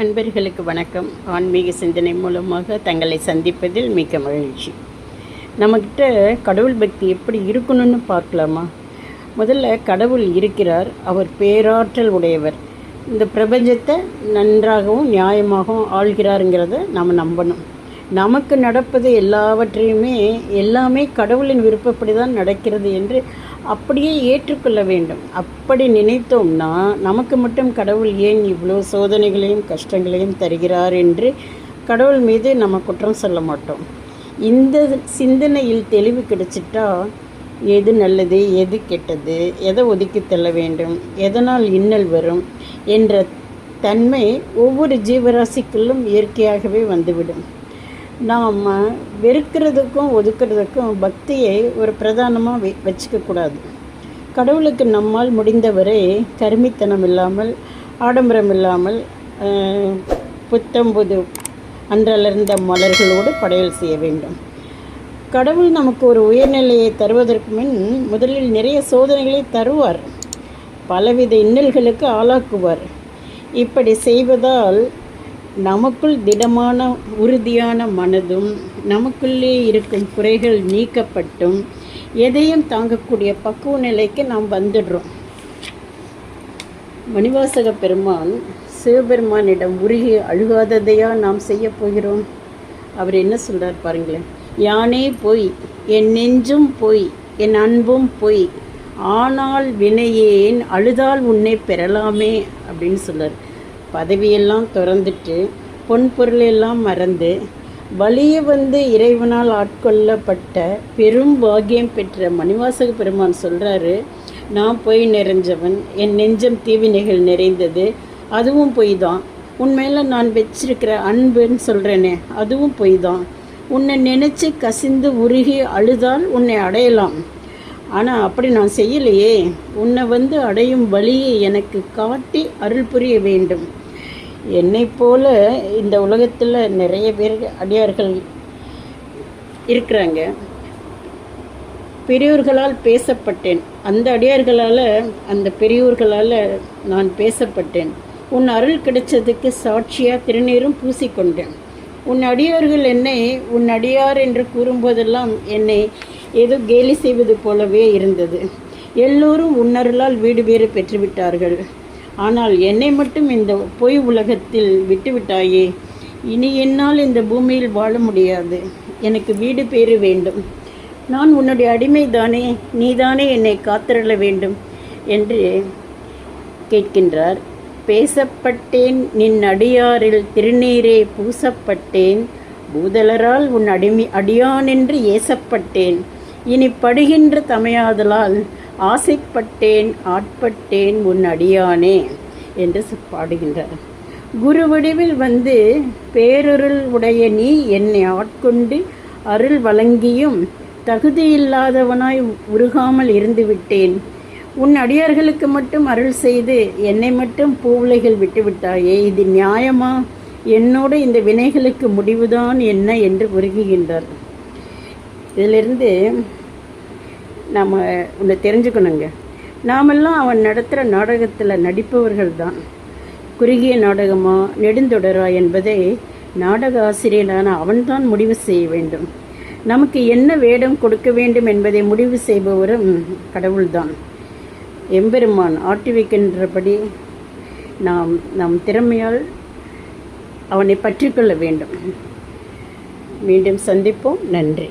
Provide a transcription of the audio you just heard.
அன்பர்களுக்கு வணக்கம். ஆன்மீக சிந்தனை மூலமாக தங்களை சந்திப்பதில் மிக்க மகிழ்ச்சி. நம்மக்கிட்ட கடவுள் பக்தி எப்படி இருக்கணும்னு பார்க்கலாமா? முதல்ல கடவுள் இருக்கிறார். அவர் பேராற்றல் உடையவர். இந்த பிரபஞ்சத்தை நன்றாகவும் நியாயமாகவும் ஆள்கிறாருங்கிறத நாம் நம்பணும். நமக்கு நடப்பது எல்லாவற்றையுமே எல்லாமே கடவுளின் விருப்பப்படி தான் நடக்கிறது என்று அப்படியே ஏற்றுக்கொள்ள வேண்டும். அப்படி நினைத்தோம்னா நமக்கு மட்டும் கடவுள் ஏன் இவ்வளோ சோதனைகளையும் கஷ்டங்களையும் தருகிறார் என்று கடவுள் மீது நம்ம குற்றம் சொல்ல மாட்டோம். இந்த சிந்தனையில் தெளிவு கிடைச்சிட்டா எது நல்லது எது கெட்டது எதை ஒதுக்கி தள்ள வேண்டும் எதனால் இன்னல் வரும் என்ற தன்மை ஒவ்வொரு ஜீவராசிக்குள்ளும் இயற்கையாகவே வந்துவிடும். நாம் வெறுக்கிறதுக்கும் ஒதுக்கிறதுக்கும் பக்தியை ஒரு பிரதானமாக வெ வச்சுக்கக்கூடாது கடவுளுக்கு நம்மால் முடிந்தவரை கருமித்தனம் இல்லாமல் ஆடம்பரம் இல்லாமல் புத்தம்புது அன்றலர்ந்த மலர்களோடு படையல் செய்ய வேண்டும். கடவுள் நமக்கு ஒரு உயர்நிலையை தருவதற்கு முன் முதலில் நிறைய சோதனைகளை தருவார். பலவித இன்னல்களுக்கு ஆளாக்குவார். இப்படி செய்வதால் நமக்குள் திடமான உறுதியான மனதும் நமக்குள்ளே இருக்கும் குறைகள் நீக்கப்பட்டும் எதையும் தாங்கக்கூடிய பக்குவ நிலைக்கு நாம் வந்துடுறோம். மணிவாசக பெருமான் சிவபெருமானிடம் உருகி அழுகாததையா நாம் செய்ய போகிறோம்? அவர் என்ன சொல்றார் பாருங்களேன். யானே பொய் என் நெஞ்சும் பொய் என் அன்பும் பொய் ஆனால் வினையேன் அழுதால் உன்னை பெறலாமே அப்படின்னு சொல்கிறார் பதவியெல்லாம் திறந்துட்டு பொன் பொருளெல்லாம் மறந்து வழியே வந்து இறைவனால் ஆட்கொள்ளப்பட்ட பெரும் பாகியம் பெற்ற மணிவாசக பெருமான் சொல்கிறாரு நான் பொய் நிறைஞ்சவன் என் நெஞ்சம் தீவினைகள் நிறைந்தது அதுவும் பொய் தான் உண்மையில் நான் வச்சிருக்கிற அன்புன்னு சொல்கிறேனே அதுவும் பொய் தான் உன்னை நினச்சி கசிந்து உருகி அழுதால் உன்னை அடையலாம். ஆனால் அப்படி நான் செய்யலையே. உன்னை வந்து அடையும் வழியை எனக்கு காட்டி அருள் புரிய வேண்டும். என்னைப் போல இந்த உலகத்தில் நிறைய பேர் அடியார்கள் இருக்கிறாங்க. பெரியோர்களால் பேசப்பட்டேன். அந்த அடியார்களால் அந்த பெரியோர்களால் நான் பேசப்பட்டேன். உன் அருள் கிடைச்சதுக்கு சாட்சியாக திருநீரும் பூசிக்கொண்டேன். உன் அடியார்கள் என்னை உன் அடியார் என்று கூறும்போதெல்லாம் என்னை ஏதோ கேலி செய்வது போலவே இருந்தது. எல்லோரும் உன்னருளால் வீடு வேறு பெற்றுவிட்டார்கள். ஆனால் என்னை மட்டும் இந்த பொய் உலகத்தில் விட்டுவிட்டாயே. இனி என்னால் இந்த பூமியில் வாழ முடியாது. எனக்கு வீடு பேறு வேண்டும். நான் உன்னுடைய அடிமை தானே நீதானே என்னை காத்திரள வேண்டும் என்று கேட்கின்றார். பேசப்பட்டேன் நின் அடியாரில் திருநீரே பூசப்பட்டேன். பூதலரால் உன் அடிமை அடியானென்று ஏசப்பட்டேன். இனி படுகின்ற தமையாதலால் ஆசைப்பட்டேன் ஆட்பட்டேன் உன் அடியானே என்று பாடுகின்றார். குரு வடிவில் வந்து பேரருள் உடைய நீ என்னை ஆட்கொண்டு அருள் வழங்கியும் தகுதியில்லாதவனாய் உருகாமல் இருந்து விட்டேன். உன் அடியார்களுக்கு மட்டும் அருள் செய்து என்னை மட்டும் பூவுலைகள் விட்டுவிட்டாயே இது நியாயமா? என்னோட இந்த வினைகளுக்கு முடிவுதான் என்ன என்று உருகுகின்றார். இதிலிருந்து நாம் ஒன்று தெரிஞ்சுக்கணுங்க. நாமெல்லாம் அவன் நடத்துகிற நாடகத்தில் நடிப்பவர்கள் தான் குறுகிய நாடகமா நெடுந்தொடரா என்பதை நாடக ஆசிரியரான அவன்தான் முடிவு செய்ய வேண்டும். நமக்கு என்ன வேடம் கொடுக்க வேண்டும் என்பதை முடிவு செய்பவரும் கடவுள்தான். எம்பெருமான் ஆட்டி வைக்கின்றபடி நாம் நம் திறமையால் அவனை பற்றிக்கொள்ள வேண்டும். மீண்டும் சந்திப்போம். நன்றி.